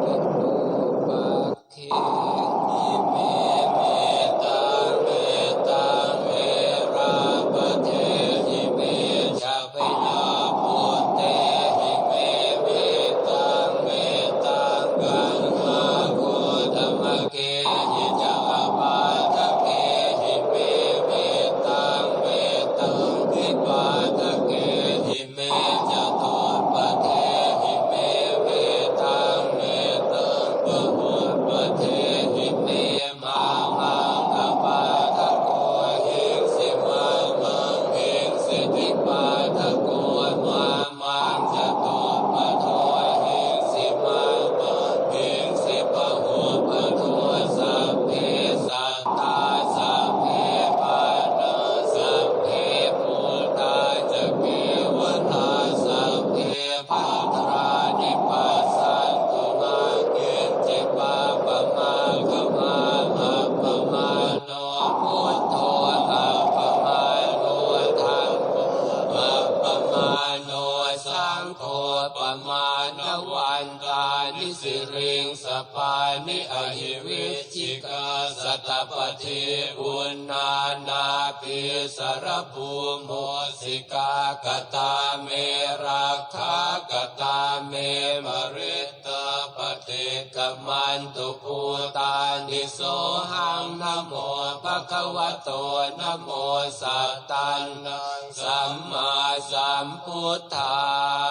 えっと โคปะมาณวันตานิสิริงสปานิอหิวิชิกาสตปฏิอุนานาปิสรภูโมสิกากตาเมรักขากตาเมมริตตาปฏิกมันตุภูตานิโสหังนโมปะคะวะโตนโมสัตตันสัมมาสัมพุทธา